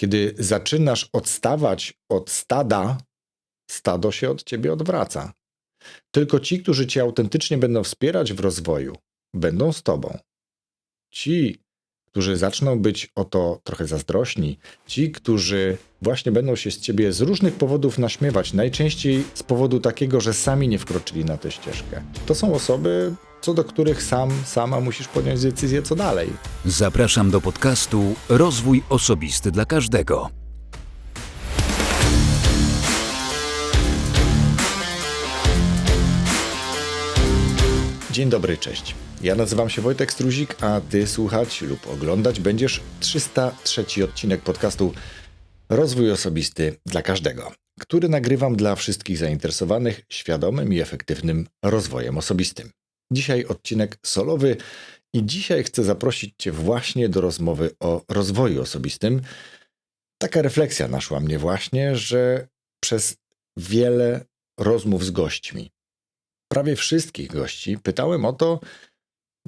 Kiedy zaczynasz odstawać od stada, stado się od ciebie odwraca. Tylko ci, którzy cię autentycznie będą wspierać w rozwoju, będą z tobą. Ci, którzy zaczną być o to trochę zazdrośni, ci, którzy właśnie będą się z ciebie z różnych powodów naśmiewać, najczęściej z powodu takiego, że sami nie wkroczyli na tę ścieżkę. To są osoby, co do których sam, sama musisz podjąć decyzję, co dalej. Zapraszam do podcastu Rozwój Osobisty dla Każdego. Dzień dobry, cześć. Ja nazywam się Wojtek Struzik, a ty słuchać lub oglądać będziesz 303 odcinek podcastu Rozwój Osobisty dla Każdego, który nagrywam dla wszystkich zainteresowanych świadomym i efektywnym rozwojem osobistym. Dzisiaj odcinek solowy i dzisiaj chcę zaprosić Cię właśnie do rozmowy o rozwoju osobistym. Taka refleksja naszła mnie właśnie, że przez wiele rozmów z gośćmi, prawie wszystkich gości, pytałem o to,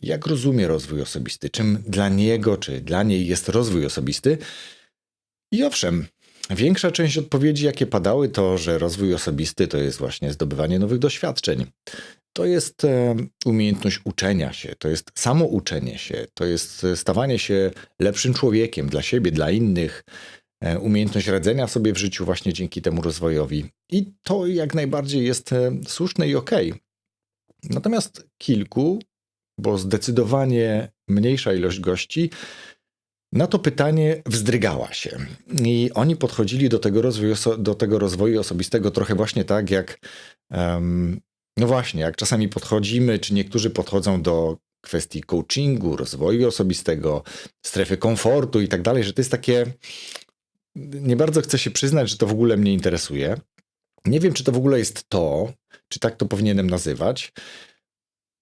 jak rozumie rozwój osobisty, czym dla niego czy dla niej jest rozwój osobisty. I owszem, większa część odpowiedzi, jakie padały, to, że rozwój osobisty to jest właśnie zdobywanie nowych doświadczeń. To jest e, umiejętność uczenia się, to jest samouczenie się, to jest stawanie się lepszym człowiekiem dla siebie, dla innych, e, umiejętność radzenia sobie w życiu właśnie dzięki temu rozwojowi. I to jak najbardziej jest e, słuszne i okej. Okay. Natomiast kilku, bo zdecydowanie mniejsza ilość gości, na to pytanie wzdrygała się. I oni podchodzili do tego rozwoju, do tego rozwoju osobistego trochę właśnie tak, jak um, no właśnie, jak czasami podchodzimy, czy niektórzy podchodzą do kwestii coachingu, rozwoju osobistego, strefy komfortu i tak dalej, że to jest takie. Nie bardzo chcę się przyznać, że to w ogóle mnie interesuje. Nie wiem, czy to w ogóle jest to, czy tak to powinienem nazywać.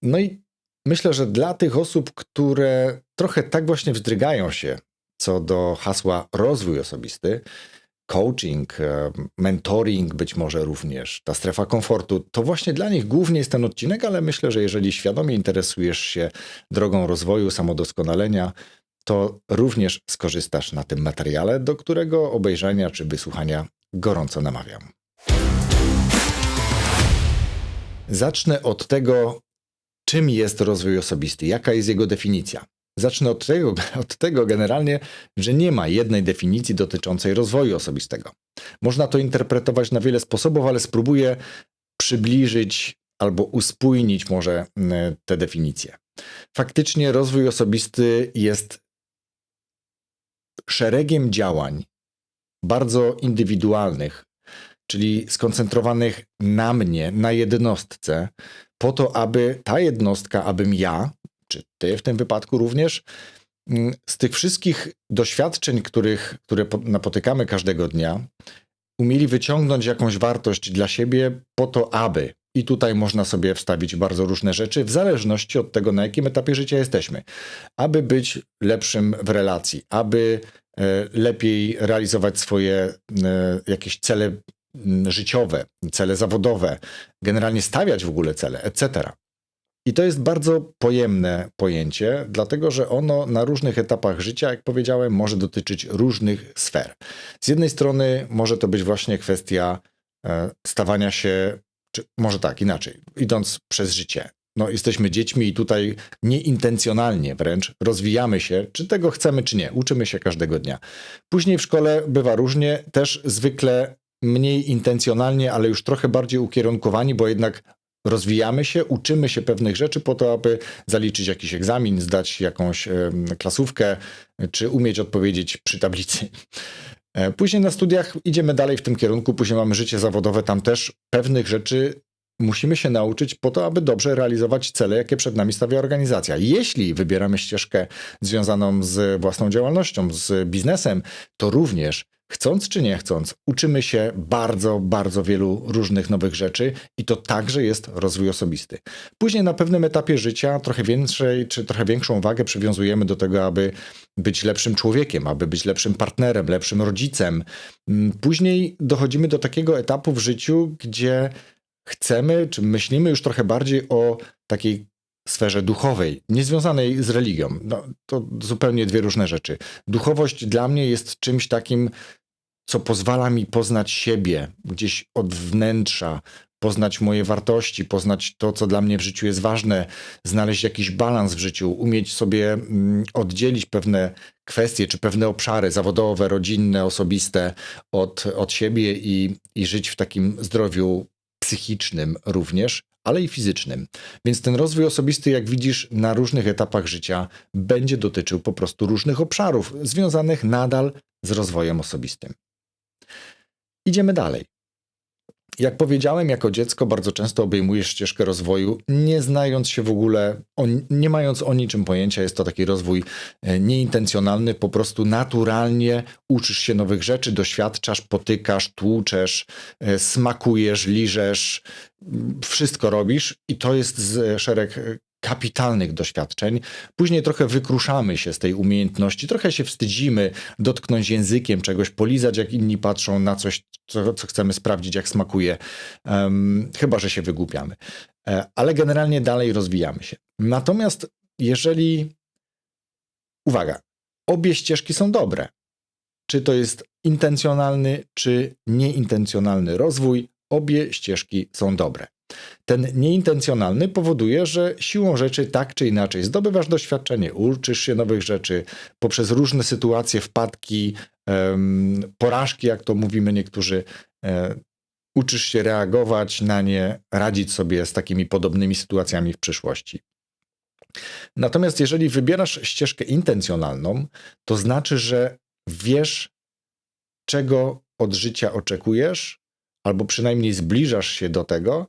No i myślę, że dla tych osób, które trochę tak właśnie wzdrygają się co do hasła rozwój osobisty, coaching, e, mentoring być może również, ta strefa komfortu, to właśnie dla nich głównie jest ten odcinek, ale myślę, że jeżeli świadomie interesujesz się drogą rozwoju, samodoskonalenia, to również skorzystasz na tym materiale, do którego obejrzenia czy wysłuchania gorąco namawiam. Zacznę od tego, czym jest rozwój osobisty, jaka jest jego definicja. Zacznę od tego, od tego generalnie, że nie ma jednej definicji dotyczącej rozwoju osobistego. Można to interpretować na wiele sposobów, ale spróbuję przybliżyć albo uspójnić może te definicje. Faktycznie rozwój osobisty jest szeregiem działań bardzo indywidualnych, czyli skoncentrowanych na mnie, na jednostce, po to, aby ta jednostka, abym ja, czy ty w tym wypadku również, mm, z tych wszystkich doświadczeń, których, które napotykamy każdego dnia, umieli wyciągnąć jakąś wartość dla siebie po to, aby. I tutaj można sobie wstawić bardzo różne rzeczy, w zależności od tego, na jakim etapie życia jesteśmy. Aby być lepszym w relacji, aby e, lepiej realizować swoje e, jakieś cele życiowe, cele zawodowe, generalnie stawiać w ogóle cele, etc. I to jest bardzo pojemne pojęcie, dlatego że ono na różnych etapach życia, jak powiedziałem, może dotyczyć różnych sfer. Z jednej strony może to być właśnie kwestia e, stawania się, czy może tak, inaczej, idąc przez życie. No, jesteśmy dziećmi i tutaj nieintencjonalnie wręcz rozwijamy się, czy tego chcemy, czy nie. Uczymy się każdego dnia. Później w szkole bywa różnie, też zwykle mniej intencjonalnie, ale już trochę bardziej ukierunkowani, bo jednak rozwijamy się, uczymy się pewnych rzeczy po to, aby zaliczyć jakiś egzamin, zdać jakąś klasówkę, czy umieć odpowiedzieć przy tablicy. E, później na studiach idziemy dalej w tym kierunku, później mamy życie zawodowe, tam też pewnych rzeczy musimy się nauczyć po to, aby dobrze realizować cele, jakie przed nami stawia organizacja. Jeśli wybieramy ścieżkę związaną z własną działalnością, z biznesem, to również chcąc czy nie chcąc, uczymy się bardzo, bardzo wielu różnych nowych rzeczy i to także jest rozwój osobisty. Później na pewnym etapie życia trochę większej czy trochę większą wagę przywiązujemy do tego, aby być lepszym człowiekiem, aby być lepszym partnerem, lepszym rodzicem. Mm, później dochodzimy do takiego etapu w życiu, gdzie chcemy, czy myślimy już trochę bardziej o takiej sferze duchowej, niezwiązanej z religią. No, to zupełnie dwie różne rzeczy. Duchowość dla mnie jest czymś takim, co pozwala mi poznać siebie gdzieś od wnętrza, poznać moje wartości, poznać to, co dla mnie w życiu jest ważne, znaleźć jakiś balans w życiu, umieć sobie mm, oddzielić pewne kwestie czy pewne obszary zawodowe, rodzinne, osobiste od, od siebie i, i żyć w takim zdrowiu psychicznym również, ale i fizycznym. Więc ten rozwój osobisty, jak widzisz, na różnych etapach życia będzie dotyczył po prostu różnych obszarów związanych nadal z rozwojem osobistym. Idziemy dalej. Jak powiedziałem, jako dziecko bardzo często obejmujesz ścieżkę rozwoju, nie znając się w ogóle, nie mając o niczym pojęcia. Jest to taki rozwój e, nieintencjonalny, po prostu naturalnie uczysz się nowych rzeczy, doświadczasz, potykasz, tłuczesz, e, smakujesz, liżesz, wszystko robisz i to jest szereg kapitalnych doświadczeń. Później trochę wykruszamy się z tej umiejętności, trochę się wstydzimy dotknąć językiem czegoś, polizać, jak inni patrzą na coś, co, co chcemy sprawdzić, jak smakuje. Um, chyba, że się wygłupiamy. E, ale generalnie dalej rozwijamy się. Natomiast jeżeli. Uwaga, obie ścieżki są dobre. Czy to jest intencjonalny, czy nieintencjonalny rozwój, obie ścieżki są dobre. Ten nieintencjonalny powoduje, że siłą rzeczy tak czy inaczej zdobywasz doświadczenie, uczysz się nowych rzeczy poprzez różne sytuacje, wpadki, porażki, jak to mówimy niektórzy. Um, uczysz się reagować na nie, radzić sobie z takimi podobnymi sytuacjami w przyszłości. Natomiast jeżeli wybierasz ścieżkę intencjonalną, to znaczy, że wiesz, czego od życia oczekujesz, albo przynajmniej zbliżasz się do tego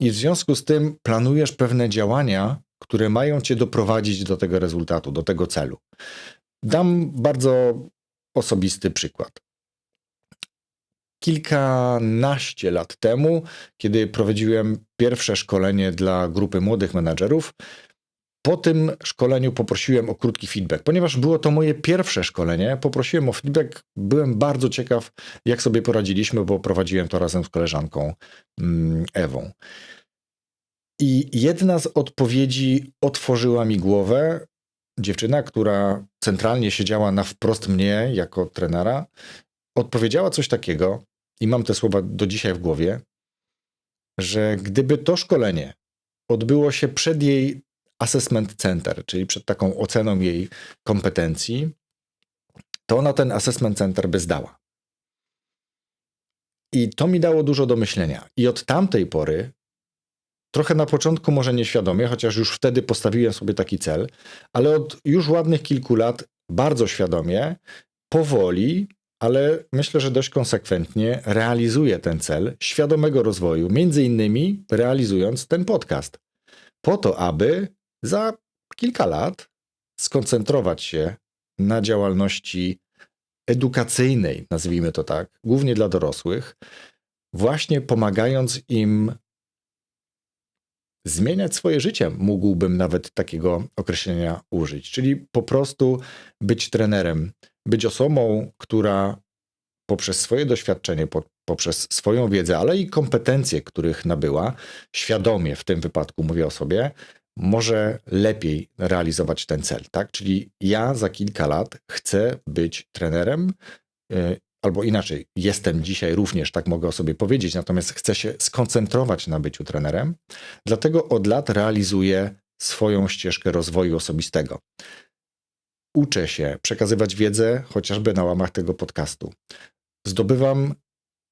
i w związku z tym planujesz pewne działania, które mają cię doprowadzić do tego rezultatu, do tego celu. Dam bardzo osobisty przykład. Kilkanaście lat temu, kiedy prowadziłem pierwsze szkolenie dla grupy młodych menadżerów, po tym szkoleniu poprosiłem o krótki feedback. Ponieważ było to moje pierwsze szkolenie, poprosiłem o feedback. Byłem bardzo ciekaw, jak sobie poradziliśmy, bo prowadziłem to razem z koleżanką mm, Ewą. I jedna z odpowiedzi otworzyła mi głowę. Dziewczyna, która centralnie siedziała na wprost mnie jako trenera, odpowiedziała coś takiego, i mam te słowa do dzisiaj w głowie, że gdyby to szkolenie odbyło się przed jej assessment center, czyli przed taką oceną jej kompetencji, to ona ten assessment center by zdała. I to mi dało dużo do myślenia. I od tamtej pory, trochę na początku może nieświadomie, chociaż już wtedy postawiłem sobie taki cel, ale od już ładnych kilku lat bardzo świadomie, powoli, ale myślę, że dość konsekwentnie realizuję ten cel świadomego rozwoju, między innymi realizując ten podcast. Po to, aby za kilka lat skoncentrować się na działalności edukacyjnej, nazwijmy to tak, głównie dla dorosłych, właśnie pomagając im zmieniać swoje życie. Mógłbym nawet takiego określenia użyć, czyli po prostu być trenerem, być osobą, która poprzez swoje doświadczenie, poprzez swoją wiedzę, ale i kompetencje, których nabyła, świadomie w tym wypadku mówię o sobie, może lepiej realizować ten cel, tak? Czyli ja za kilka lat chcę być trenerem, y, albo inaczej, jestem dzisiaj również, tak mogę o sobie powiedzieć, natomiast chcę się skoncentrować na byciu trenerem, dlatego od lat realizuję swoją ścieżkę rozwoju osobistego. Uczę się przekazywać wiedzę chociażby na łamach tego podcastu. Zdobywam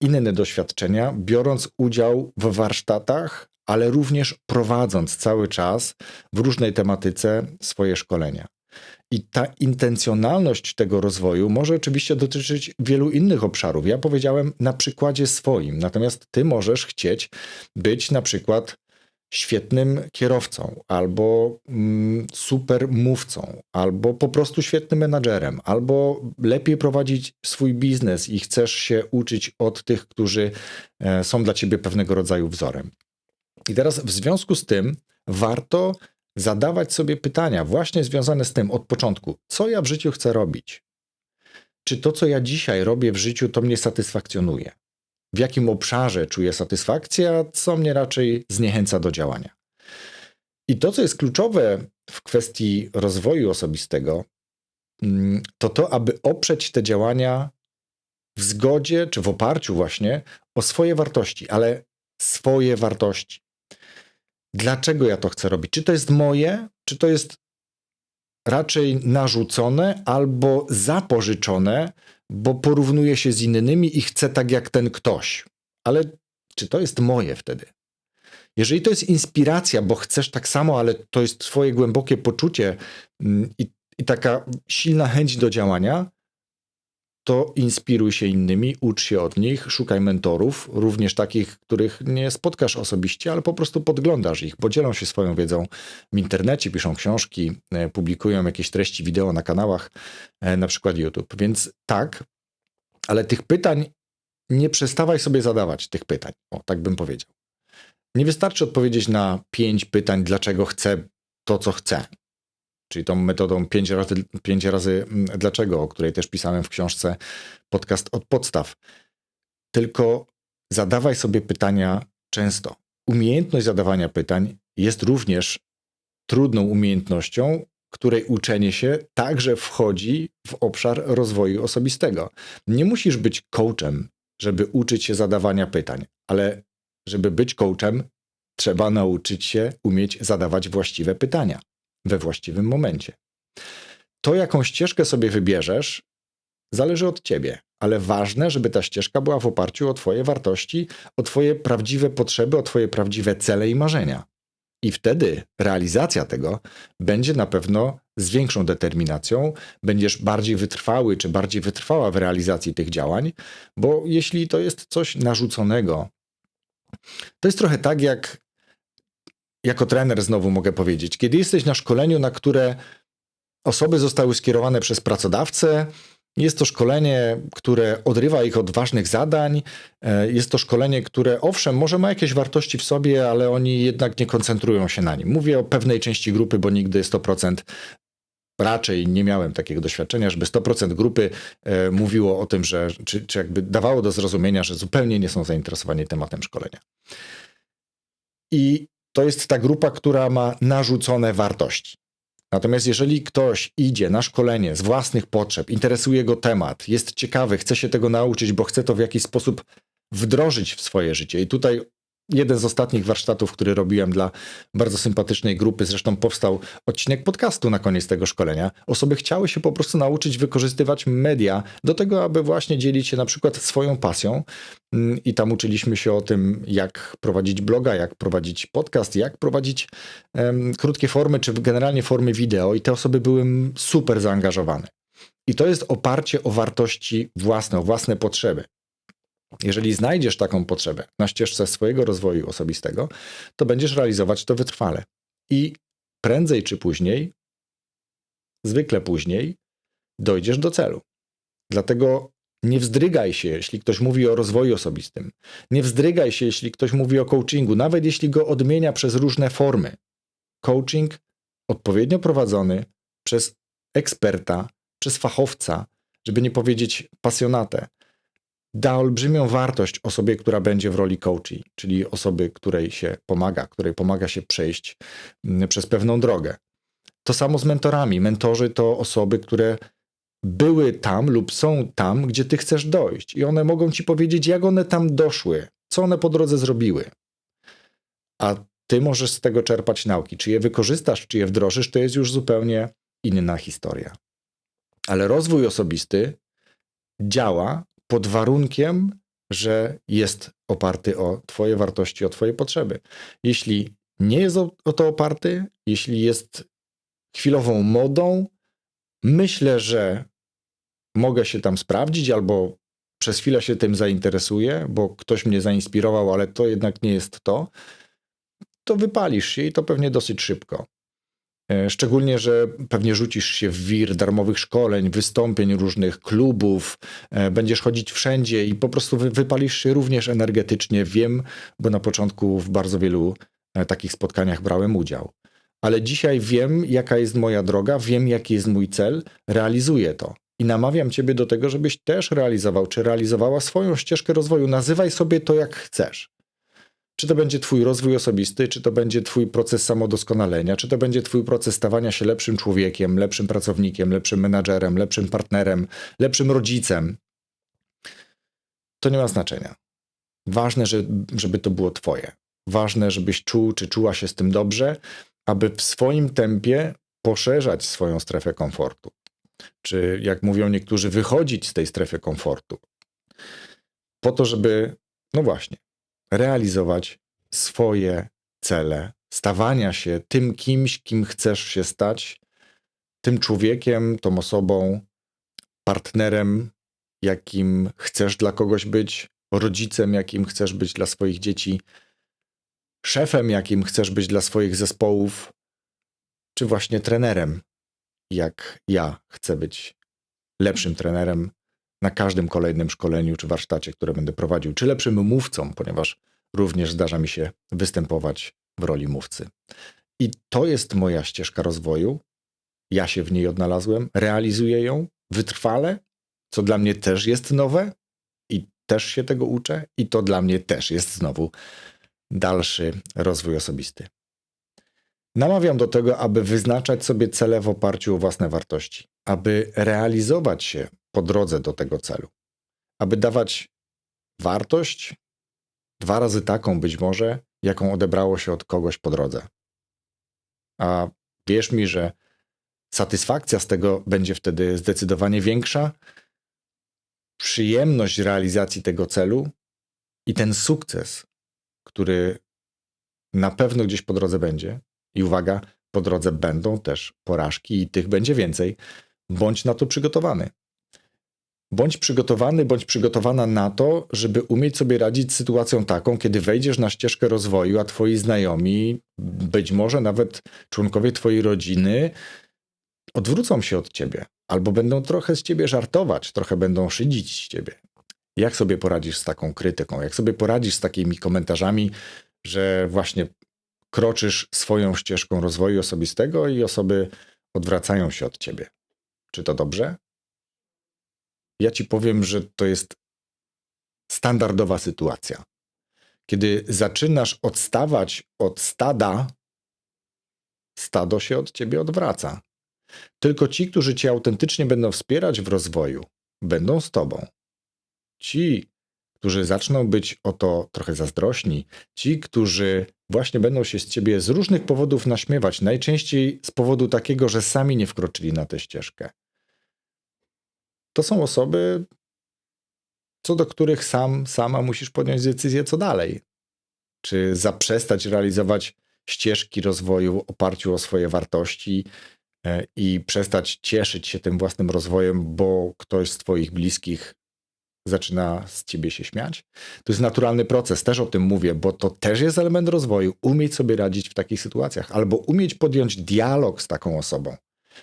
inne doświadczenia, biorąc udział w warsztatach ale również prowadząc cały czas w różnej tematyce swoje szkolenia. I ta intencjonalność tego rozwoju może oczywiście dotyczyć wielu innych obszarów. Ja powiedziałem na przykładzie swoim, natomiast ty możesz chcieć być na przykład świetnym kierowcą, albo mm, super mówcą, albo po prostu świetnym menadżerem, albo lepiej prowadzić swój biznes i chcesz się uczyć od tych, którzy e, są dla ciebie pewnego rodzaju wzorem. I teraz w związku z tym warto zadawać sobie pytania właśnie związane z tym od początku, co ja w życiu chcę robić? Czy to, co ja dzisiaj robię w życiu, to mnie satysfakcjonuje? W jakim obszarze czuję satysfakcję, a co mnie raczej zniechęca do działania? I to, co jest kluczowe w kwestii rozwoju osobistego, mm, to to, aby oprzeć te działania w zgodzie czy w oparciu właśnie o swoje wartości, ale swoje wartości. Dlaczego ja to chcę robić? Czy to jest moje, czy to jest raczej narzucone albo zapożyczone, bo porównuję się z innymi i chcę tak jak ten ktoś. Ale czy to jest moje wtedy? Jeżeli to jest inspiracja, bo chcesz tak samo, ale to jest Twoje głębokie poczucie mm, i, i taka silna chęć do działania, to inspiruj się innymi, ucz się od nich, szukaj mentorów, również takich, których nie spotkasz osobiście, ale po prostu podglądasz ich, bo dzielą się swoją wiedzą w internecie, piszą książki, e, publikują jakieś treści wideo na kanałach, e, na przykład YouTube. Więc tak, ale tych pytań nie przestawaj sobie zadawać tych pytań. O, tak bym powiedział. Nie wystarczy odpowiedzieć na pięć pytań, dlaczego chcę to, co chcę czyli tą metodą pięć razy, pięć razy mm, dlaczego, o której też pisałem w książce podcast od podstaw. Tylko zadawaj sobie pytania często. Umiejętność zadawania pytań jest również trudną umiejętnością, której uczenie się także wchodzi w obszar rozwoju osobistego. Nie musisz być coachem, żeby uczyć się zadawania pytań, ale żeby być coachem, trzeba nauczyć się umieć zadawać właściwe pytania we właściwym momencie. To, jaką ścieżkę sobie wybierzesz, zależy od ciebie, ale ważne, żeby ta ścieżka była w oparciu o Twoje wartości, o Twoje prawdziwe potrzeby, o Twoje prawdziwe cele i marzenia. I wtedy realizacja tego będzie na pewno z większą determinacją, będziesz bardziej wytrwały czy bardziej wytrwała w realizacji tych działań, bo jeśli to jest coś narzuconego, to jest trochę tak, jak jako trener znowu mogę powiedzieć, kiedy jesteś na szkoleniu, na które osoby zostały skierowane przez pracodawcę, jest to szkolenie, które odrywa ich od ważnych zadań. E, jest to szkolenie, które owszem, może ma jakieś wartości w sobie, ale oni jednak nie koncentrują się na nim. Mówię o pewnej części grupy, bo nigdy 100% raczej nie miałem takiego doświadczenia, żeby 100% grupy e, mówiło o tym, że czy, czy jakby dawało do zrozumienia, że zupełnie nie są zainteresowani tematem szkolenia. I to jest ta grupa, która ma narzucone wartości. Natomiast jeżeli ktoś idzie na szkolenie z własnych potrzeb, interesuje go temat, jest ciekawy, chce się tego nauczyć, bo chce to w jakiś sposób wdrożyć w swoje życie. I tutaj jeden z ostatnich warsztatów, który robiłem dla bardzo sympatycznej grupy, zresztą powstał odcinek podcastu na koniec tego szkolenia. Osoby chciały się po prostu nauczyć wykorzystywać media do tego, aby właśnie dzielić się na przykład swoją pasją. Mm, I tam uczyliśmy się o tym, jak prowadzić bloga, jak prowadzić podcast, jak prowadzić um, krótkie formy, czy generalnie formy wideo. I te osoby były super zaangażowane. I to jest oparcie o wartości własne, o własne potrzeby. Jeżeli znajdziesz taką potrzebę na ścieżce swojego rozwoju osobistego, to będziesz realizować to wytrwale. I prędzej czy później, zwykle później, dojdziesz do celu. Dlatego nie wzdrygaj się, jeśli ktoś mówi o rozwoju osobistym. Nie wzdrygaj się, jeśli ktoś mówi o coachingu, nawet jeśli go odmienia przez różne formy. Coaching odpowiednio prowadzony przez eksperta, przez fachowca, żeby nie powiedzieć pasjonatę, da olbrzymią wartość osobie, która będzie w roli coachi, czyli osoby, której się pomaga, której pomaga się przejść mm, przez pewną drogę. To samo z mentorami. Mentorzy to osoby, które były tam lub są tam, gdzie ty chcesz dojść, i one mogą ci powiedzieć, jak one tam doszły, co one po drodze zrobiły. A ty możesz z tego czerpać nauki. Czy je wykorzystasz, czy je wdrożysz, to jest już zupełnie inna historia. Ale rozwój osobisty działa pod warunkiem, że jest oparty o Twoje wartości, o Twoje potrzeby. Jeśli nie jest o, to oparty, jeśli jest chwilową modą, myślę, że mogę się tam sprawdzić albo przez chwilę się tym zainteresuję, bo ktoś mnie zainspirował, ale to jednak nie jest to, to wypalisz się i to pewnie dosyć szybko. E, szczególnie, że pewnie rzucisz się w wir darmowych szkoleń, wystąpień różnych klubów, e, będziesz chodzić wszędzie i po prostu wypalisz się również energetycznie. Wiem, bo na początku w bardzo wielu e, takich spotkaniach brałem udział. Ale dzisiaj wiem, jaka jest moja droga, wiem, jaki jest mój cel, realizuję to. I namawiam Ciebie do tego, żebyś też realizował, czy realizowała swoją ścieżkę rozwoju. Nazywaj sobie to jak chcesz. Czy to będzie Twój rozwój osobisty, czy to będzie Twój proces samodoskonalenia, czy to będzie Twój proces stawania się lepszym człowiekiem, lepszym pracownikiem, lepszym menadżerem, lepszym partnerem, lepszym rodzicem. To nie ma znaczenia. Ważne, żeby to było Twoje. Ważne, żebyś czuł, czy czuła się z tym dobrze, aby w swoim tempie poszerzać swoją strefę komfortu. Czy, jak mówią niektórzy, wychodzić z tej strefy komfortu. Po to, żeby, no właśnie, realizować swoje cele, stawania się tym kimś, kim chcesz się stać, tym człowiekiem, tą osobą, partnerem, jakim chcesz dla kogoś być, rodzicem, jakim chcesz być dla swoich dzieci, szefem, jakim chcesz być dla swoich zespołów, czy właśnie trenerem, jak ja chcę być lepszym trenerem na każdym kolejnym szkoleniu czy warsztacie, które będę prowadził, czy lepszym mówcą, ponieważ również zdarza mi się występować w roli mówcy. I to jest moja ścieżka rozwoju. Ja się w niej odnalazłem, realizuję ją wytrwale, co dla mnie też jest nowe i też się tego uczę, i to dla mnie też jest znowu dalszy rozwój osobisty. Namawiam do tego, aby wyznaczać sobie cele w oparciu o własne wartości, aby realizować się po drodze do tego celu, aby dawać wartość dwa razy taką być może, jaką odebrało się od kogoś po drodze. A wierz mi, że satysfakcja z tego będzie wtedy zdecydowanie większa, przyjemność realizacji tego celu i ten sukces, który na pewno gdzieś po drodze będzie. I uwaga, po drodze będą też porażki i tych będzie więcej. Bądź na to przygotowany. Bądź przygotowany, bądź przygotowana na to, żeby umieć sobie radzić z sytuacją taką, kiedy wejdziesz na ścieżkę rozwoju, a twoi znajomi, być może nawet członkowie twojej rodziny, odwrócą się od ciebie, albo będą trochę z ciebie żartować, trochę będą szydzić z ciebie. Jak sobie poradzisz z taką krytyką? Jak sobie poradzisz z takimi komentarzami, że właśnie kroczysz swoją ścieżką rozwoju osobistego i osoby odwracają się od ciebie? Czy to dobrze? Ja ci powiem, że to jest standardowa sytuacja. Kiedy zaczynasz odstawać od stada, stado się od ciebie odwraca. Tylko ci, którzy cię autentycznie będą wspierać w rozwoju, będą z tobą. Ci, którzy zaczną być o to trochę zazdrośni, ci, którzy właśnie będą się z ciebie z różnych powodów naśmiewać, najczęściej z powodu takiego, że sami nie wkroczyli na tę ścieżkę. To są osoby, co do których sam, sama musisz podjąć decyzję, co dalej. Czy zaprzestać realizować ścieżki rozwoju w oparciu o swoje wartości e, i przestać cieszyć się tym własnym rozwojem, bo ktoś z Twoich bliskich zaczyna z ciebie się śmiać. To jest naturalny proces, też o tym mówię, bo to też jest element rozwoju, umieć sobie radzić w takich sytuacjach, albo umieć podjąć dialog z taką osobą.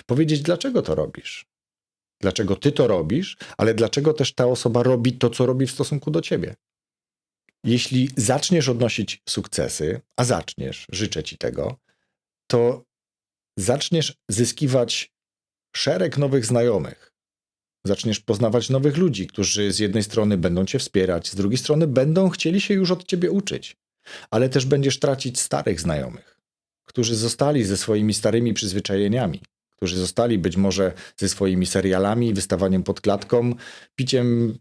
Powiedzieć, dlaczego to robisz, dlaczego ty to robisz, ale dlaczego też ta osoba robi to, co robi w stosunku do ciebie. Jeśli zaczniesz odnosić sukcesy, a zaczniesz, życzę ci tego, to zaczniesz zyskiwać szereg nowych znajomych, Zaczniesz poznawać nowych ludzi, którzy z jednej strony będą cię wspierać, z drugiej strony będą chcieli się już od ciebie uczyć, ale też będziesz tracić starych znajomych, którzy zostali ze swoimi starymi przyzwyczajeniami, którzy zostali być może ze swoimi serialami, wystawaniem pod klatką, piciem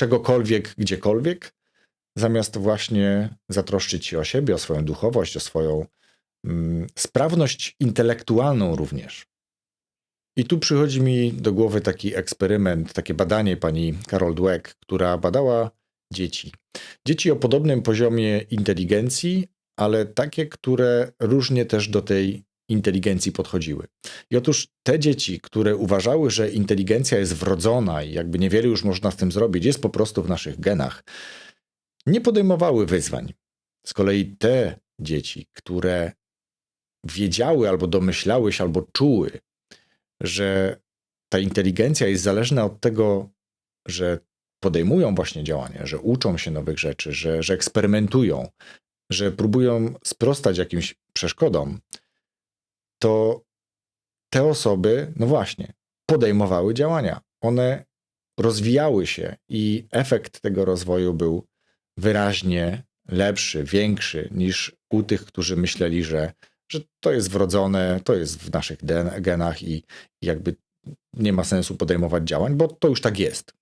czegokolwiek, gdziekolwiek, zamiast właśnie zatroszczyć się o siebie, o swoją duchowość, o swoją mm, sprawność intelektualną również. I tu przychodzi mi do głowy taki eksperyment, takie badanie pani Carol Dweck, która badała dzieci. Dzieci o podobnym poziomie inteligencji, ale takie, które różnie też do tej inteligencji podchodziły. I otóż te dzieci, które uważały, że inteligencja jest wrodzona i jakby niewiele już można z tym zrobić, jest po prostu w naszych genach, nie podejmowały wyzwań. Z kolei te dzieci, które wiedziały albo domyślały się, albo czuły, że ta inteligencja jest zależna od tego, że podejmują właśnie działania, że uczą się nowych rzeczy, że, że eksperymentują, że próbują sprostać jakimś przeszkodom, to te osoby, no właśnie, podejmowały działania. One rozwijały się i efekt tego rozwoju był wyraźnie lepszy, większy niż u tych, którzy myśleli, że, że to jest wrodzone, to jest w naszych genach i i jakby nie ma sensu podejmować działań, bo to już tak jest.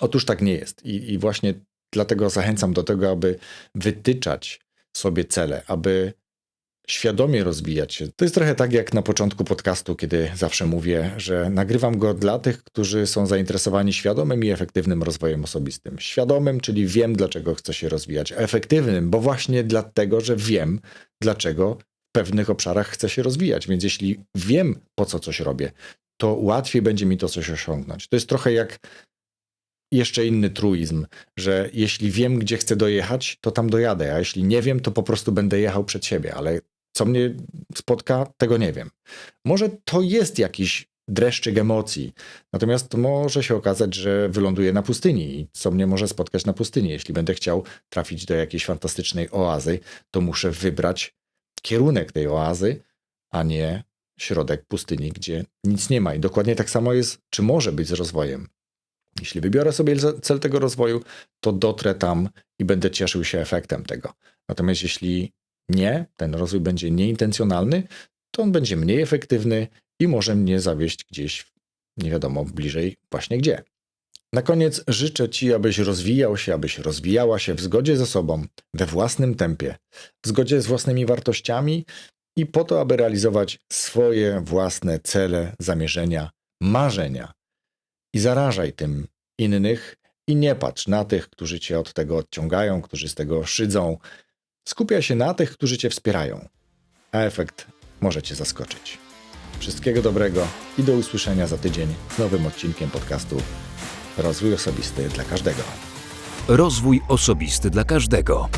Otóż tak nie jest. I, I właśnie dlatego zachęcam do tego, aby wytyczać sobie cele, aby świadomie rozwijać się. To jest trochę tak jak na początku podcastu, kiedy zawsze mówię, że nagrywam go dla tych, którzy są zainteresowani świadomym i efektywnym rozwojem osobistym. Świadomym, czyli wiem, dlaczego chcę się rozwijać, a efektywnym, bo właśnie dlatego, że wiem, dlaczego w pewnych obszarach chcę się rozwijać. Więc jeśli wiem, po co coś robię, to łatwiej będzie mi to coś osiągnąć. To jest trochę jak jeszcze inny truizm, że jeśli wiem, gdzie chcę dojechać, to tam dojadę, a jeśli nie wiem, to po prostu będę jechał przed siebie, ale co mnie spotka, tego nie wiem. Może to jest jakiś dreszczyk emocji, natomiast może się okazać, że wyląduję na pustyni i co mnie może spotkać na pustyni. Jeśli będę chciał trafić do jakiejś fantastycznej oazy, to muszę wybrać kierunek tej oazy, a nie środek pustyni, gdzie nic nie ma. I dokładnie tak samo jest, czy może być z rozwojem. Jeśli wybiorę sobie cel tego rozwoju, to dotrę tam i będę cieszył się efektem tego. Natomiast jeśli nie, ten rozwój będzie nieintencjonalny, to on będzie mniej efektywny i może mnie zawieść gdzieś, nie wiadomo, bliżej właśnie gdzie. Na koniec życzę Ci, abyś rozwijał się, abyś rozwijała się w zgodzie ze sobą, we własnym tempie, w zgodzie z własnymi wartościami i po to, aby realizować swoje własne cele, zamierzenia, marzenia. I zarażaj tym innych i nie patrz na tych, którzy Cię od tego odciągają, którzy z tego szydzą. Skupiaj się na tych, którzy Cię wspierają, a efekt może Cię zaskoczyć. Wszystkiego dobrego i do usłyszenia za tydzień z nowym odcinkiem podcastu Rozwój Osobisty dla każdego. Rozwój osobisty dla każdego.